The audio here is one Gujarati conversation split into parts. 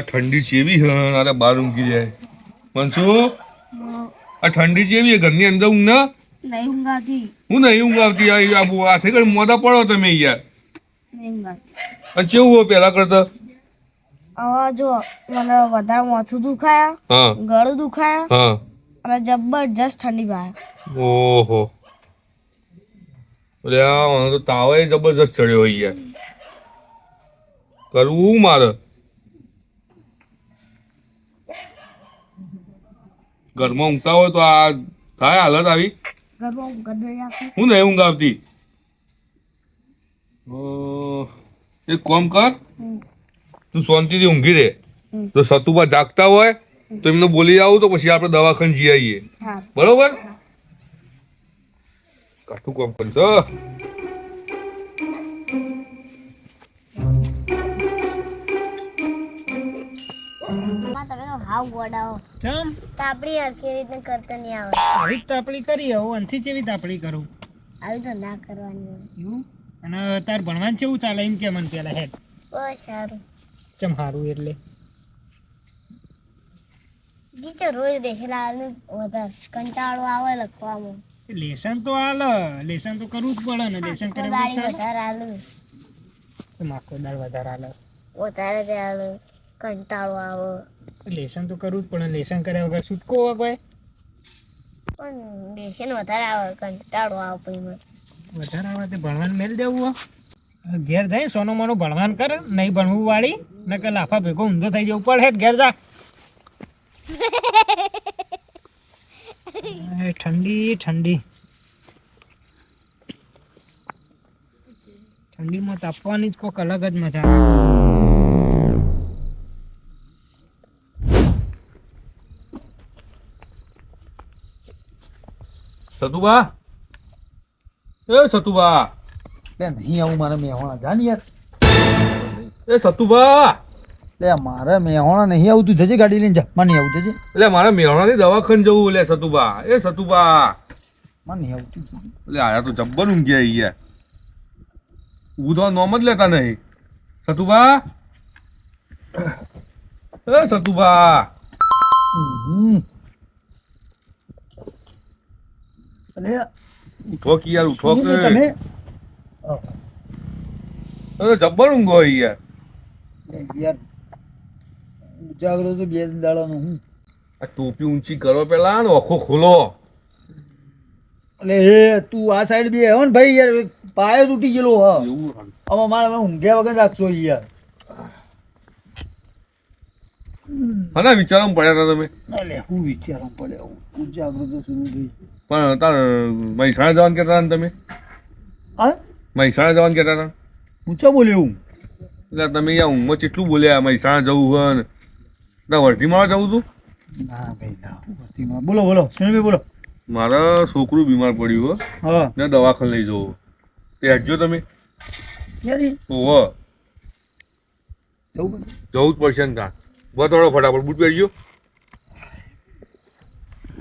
ઠંડી ચેવી છે? અરે બહાર ઊંઘી જાય મનસુ? આ ઠંડી ચેવી ઘરની અંદર ઊંઘ ના? હું નહીં ઊંઘ આવતી આ બુ- હાથે પડો તમે યાર અને કેવું હોય પેલા કરતા? હવે જો મને વધારે માથું દુખાયા હા. ગળું દુખાયા હા. અને જબરજસ્ત ઠંડી બહાર. ઓહો. અરે આ મને તો તાવે જબરજસ્ત ચડ્યો યાર કરવું મારે? ઘરમાં ઊંઘતા હોય તો આ થાય હાલત આવી. હું નહીં ઊંઘ આવતી એક કોમ કર. તું શાંતિથી ઊંઘી રે તો સતુભા જાગતા હોય તો એમને બોલી આવું તો પછી આપણે દવાખાને જઈ આવીએ. બરોબર? કાઠું કોમ કરજો હાવ ગોડાઓ ચમ? તાપડી હરખી રીતે કરતા નહીં આવે આવી તાપડી કરી હવે અંથી ચેવી તાપડી કરું. આવી તો ના કરવાની એવું? અને તાર ભણવાનું કેવું ચાલે એમ કે મને પેલા હેડ. બસ સારું. ચમ સારું એટલે. ગીતો રોજ દેખેલા વધારે. કંટાળો આવે લખવામાં. લેસન તો હાલ લેસન તો કરવું જ પડે ને. લેસન કરે વધારે આલું આખો દાળ વધારે હાલે. વધારે આલું કંટાળો આવે. લેસન તો કરવું જ પડે લેસન કર્યા વગર છૂટકો હોય કોઈ? પણ લેસન વધારે આવે કંટાળો આવે પછી મને. વધારે આવે તે ભણવાનું મેળ દેવું ઘેર જાય સોનો મોનો ભણવાનું કર નહીં ભણવું વાળી નકર લાફા ભેગો ઊંધો થઈ જવું પડે ઘેર જા. ઠંડી ઠંડી. ઠંડીમાં તાપવાની જ કોઈક અલગ જ મજા. આવે સતુભા? એ સતુબા લે નહીં આવું મારે મેહોણા. જાન યાર. એ સતુબા લે મારે મેહોણા નહીં આવું. તું જજે ગાડી લઈને જા. મને આવું જજે. એટલે મારે મેહોણાની દવાખાને જવું લે સતુબા એ સતુબા મને નહીં આવતું એટલે આયા તો જબ્બર ઊંઘી આવી ગયા. તો નોમ જ લેતા નહીં. સતુબા એ સતુબા હમ. અલે ઉઠો કે યાર ઉઠો કે તમે તો જબ્બર ઊંઘો આવી યાર. યાર જાગરો તો બે દાડાનો હું. આ ટોપી ઊંચી કરો પેલા ને ઓખો ખોલો એટલે એ તું આ સાઈડ બે હો ને ભાઈ યાર પાયો તૂટી ગયેલો હા. આમાં મારે હવે ઊંઘ્યા વગર રાખશો યાર. હા વિચારમાં પડ્યા હતા તમે? હું વિચારવા પડ્યા હું પણ તાર મહેસાણા જવાનું કહેતા હતા ને તમે? હા? મહેસાણા જવાનું કહેતા હતા હું ચા બોલ્યો હું એટલે તમે અહીંયા ઊંઘમાં કેટલું બોલ્યા? મહેસાણા જવું હોય ને. ના વર્ધીમાં જવું તું? ના ભાઈ ના વર્ધીમાં બોલો બોલો સુનિલભાઈ બોલો. મારા છોકરું બીમાર પડ્યું હો. હા. ને દવાખાને લઈ જવું. તે હટજો તમે. ઓહો. જવું જવું જ પડશે ને ત્યાં બતોડો ફટાફટ બૂટ પહેરજો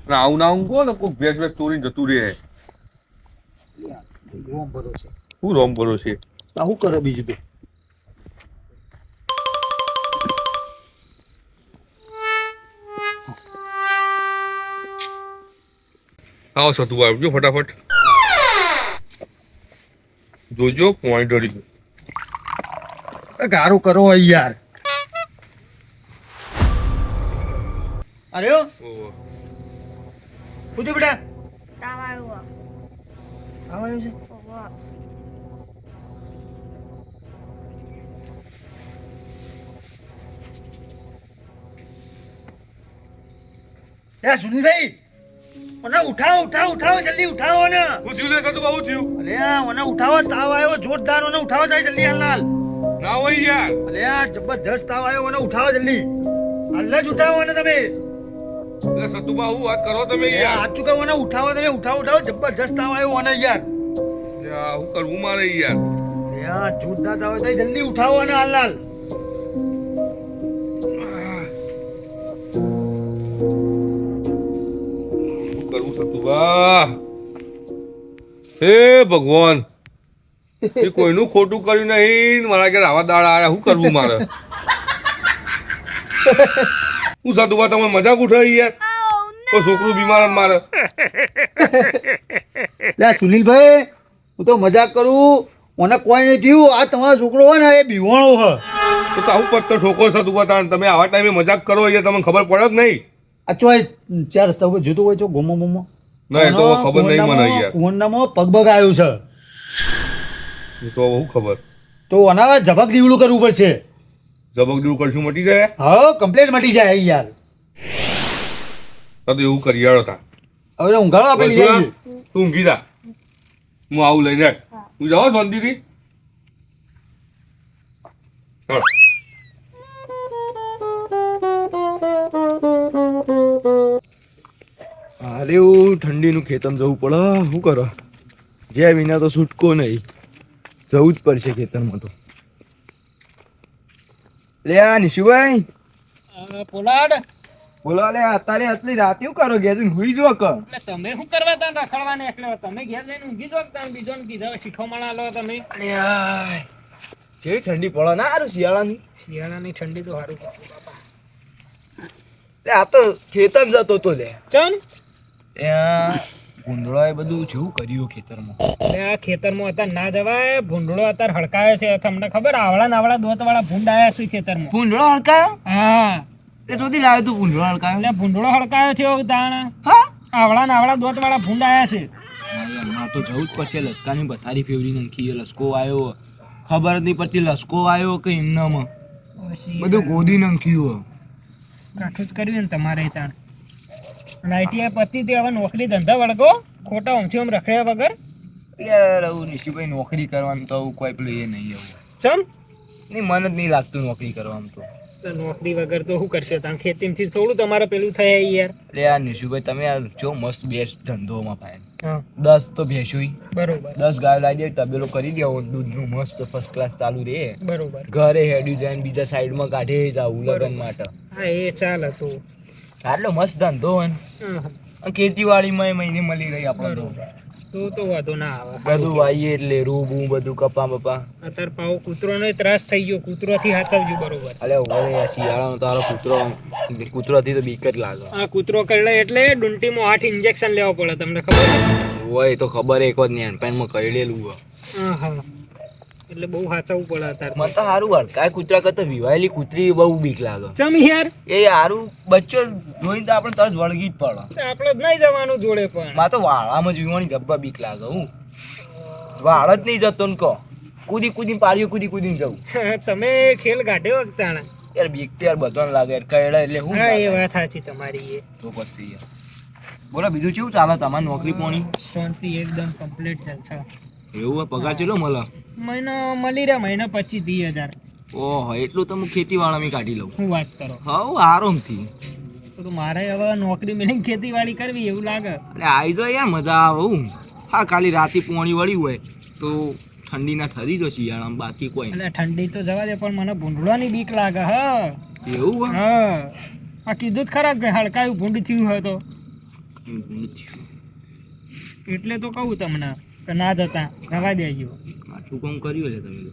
ના આવું ના આવું કહો ને કોઈ ભેસ ભેસ તોડીને જતું રહે. રોમ ભરો છે શું રોમ ભરો છે? શું કરે બીજું તો આવો સતુ આવજો ફટાફટ. જોજો પોઈન્ટ ડરી ગયો ગારું કરો યાર. અરે ઓ ઓહો. પૂછો બેટા. તાવ આવ્યો. આવ્યો છે? એ સુનિલભાઈ મને ઉઠાવો ઉઠાવો ઉઠાવો જલ્દી ઉઠાવો ને. હું થયું લે તો બહુ થયું અલે આ મને ઉઠાવો તાવ આવ્યો જોરદાર મને ઉઠાવો જાય જલ્દી હાલ હાલ. ના હોય યાર. અલે આ જબરજસ્ત તાવ આવ્યો મને ઉઠાવો જલ્દી. હાલ જ ઉઠાવો ને તમે. એટલે બાબુ વાત કરો તમે યાર. સાચું કહો મને ઉઠાવો તમે ઉઠાવો ઉઠાવો જબરજસ્ત આવ્યો મને યાર. કરવું મારે યાર. આ જોરદાર તાવ આવ્યો જલ્દી ઉઠાવો ને હાલ હાલ. કરવું સતુભા? હે ભગવાન એ કોઈનું ખોટું કર્યું નહીં મારા ઘેર આવા દાડા આવ્યા શું કરવું મારે? હું સતુભા તમે મજાક ઉઠાવી યાર? તો છોકરું બીમાર મારે. લે સુનિલભાઈ હું તો મજાક કરું. મને કોઈ નહીં થયું. આ તમારો છોકરો હોય ને એ બીવાણો હ તો આવું પત્તો ઠોકો સતુભા તાણ તમે આવા ટાઈમે મજાક કરો એ તમને ખબર પડે જ નહીં. આ ચોય ચાર રસ્તા ઉપર જોતો હોય છો ગોમો મોમો ના એ તો ખબર નહીં મને યાર. કુંડામાં પગ પગ આવ્યું છે. એ તો બહુ ખબર. તો અનાવા જબક દીવડું કરવું પડશે. જબક દૂર કરશું મટી જાય? હા કમ્પ્લેટ મટી જાય યાર. તો તો એવું કરી યાર તા. હવે ઊંઘાડો આપણે લઈ તું ઊંઘી જા. હું આવું લઈને. હું. જાઉં શાંતિથી. ચાલ. અરે એવું ઠંડીનું ખેતમ જવું પડે. શું કરો? જે વિના તો છૂટકો નહીં. જવું જ પડશે ખેતરમાં તો. લે આ નિશુભાઈ. પોલાડ બોલો લે અત્યારે આટલી રાત શું કરો ઘેર જઈને હુઈ જો કર એટલે તમે શું કરવા તા રખડવા ને તમે ઘેર જઈને ઊંઘી જો તા બીજો ને કીધા શીખવામણ લો તમે? અરે આય. જેવી ઠંડી પડે ના સારું શિયાળાની. શિયાળાની ઠંડી તો સારું લે આ તો ખેતર જતો તો લે. ચમ? ત્યાં ભૂંડળાએ બધું જેવું કર્યું ખેતરમાં. આ ખેતરમાં અત્યારે ના જવાય. ભૂંડળો અત્યારે હડકાયો છે. તમને ખબર? આવડા નાવડા દોત વાળા ભૂંડ આવ્યા છે ખેતરમાં. ભૂંડળો હડકાયો? હા. તે જોતી લાવ્યો તું ભૂંડળો હડકાયો? એટલે ભૂંડળો હડકાયો છે તાણ. હા? આવડા નાવડા દોત વાળા ભૂંડ આવ્યા છે. હમણાં તો જવું જ પડશે. લસકાની બથારી ફેવરી નાખી લસકો આવ્યો ખબર નહીં પડતી લસકો આવ્યો કે એમનામાં. બધું ગોદી નંખ્યું કાઠું જ કર્યું ને તમારે તાણ આઈટીઆઈ પતી તે હવે નોકરી ધંધા વળગો? ખોટા આમ રખડ્યા વગર? યાર આવું નિશિભાઈ નોકરી કરવાનું તો આવું કોઈ પેલું એ નહીં આવું ચમ? નહીં મન જ નહીં લાગતું નોકરી કરવાનું તો. નોકરી વગર તો શું કરશે? તાણ ખેતીમાંથી થોડું તમારે પેલું થાય યાર. એટલે યાર નિશુભાઈ તમે યાર જો મસ્ત બેસ્ટ ધંધોમાં પાય. દસ તો ભેંસુઈ બરોબર. દસ ગાયો લાવી દે તબેલો કરી દેવો દૂધનું મસ્ત ફર્સ્ટ ક્લાસ ચાલુ રહે બરોબર. ઘરે હેડ્યું જાય બીજા સાઈડમાં કાઢે જવું લગન માટે. હા એ ચાલ હતું. આટલો મસ્ત ધંધો હોય ખેતીવાડીમાં એ મહિને મળી રહી આપણને તો તો તો વાંધો ના આવે. બધું વાઈએ એટલે રૂબું બધું કપા બપા. અત્યારે પાવો કૂતરોનો ત્રાસ થઈ ગયો. કૂતરોથી હાચવજો બરોબર. અલે ઓલે શિયાળાનો તારો કૂતરો કૂતરોથી તો બીક જ લાગે. આ કૂતરો કરડે એટલે ડુંટીમાં આઠ ઇન્જેક્શન લેવા પડે તમને ખબર હોય તો ખબર એક જ નહીં પેનમાં હોય. હા હા. એટલે બહુ હાચવું પડે અત્યારે મને તો સારું હડકાય કૂતરા કરતા વિવાયેલી કૂતરી બહુ બીક લાગે. ચમ યાર? એ સારું બચ્ચો જોઈને તો આપણે તરત વળગી જ પડે. આપણે જ નહીં જવાનું જોડે પણ. માં તો વાળામાં જ વિવાની જબ્બા બીક લાગે હું. વાળ જ નહીં જતો ને કહો. કૂદી કૂદી પાડ્યો કૂદી કૂદીને જવું. તમે ખેલ કાઢ્યો વખતાણા યાર બીક તો યાર બધાને લાગે. યાર કહેડા એટલે હું હા એ વાત સાચી તમારી એ. તો પછી યાર. બોલો બીજું કેવું ચાલે તમારી નોકરી પોણી? શાંતિ એકદમ કમ્પ્લીટ ચાલશે એવું પગાર ચેલો મળે? મહિનો મળી રહ્યા મહિનો પચીસ ત્રીસ હજાર. ઓહો એટલું તો હું ખેતીવાળામાં કાઢી લઉં. હું વાત કરો. હવ આરામથી તો મારે હવે નોકરી મેળવીને ખેતીવાડી કરવી એવું લાગે. અરે આવી જો યાર મજા આવે હું. હા ખાલી રાતે પોણી વળી હોય તો ઠંડીના ઠરી જો શિયાળામાં બાકી કોઈ એટલે ઠંડી તો જવા દે પણ મને ભૂંડવાની બીક લાગે હા. એવું હ હા. આ કીધું જ ખરાબ કે હડકાયું ભૂંડ થયું હોય તો. એટલે તો કહું તમને કે ના જતા રવા દેજો. આટલું કામ કર્યું છે તમે?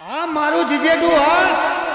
હા આ મારું જીજેડું હા.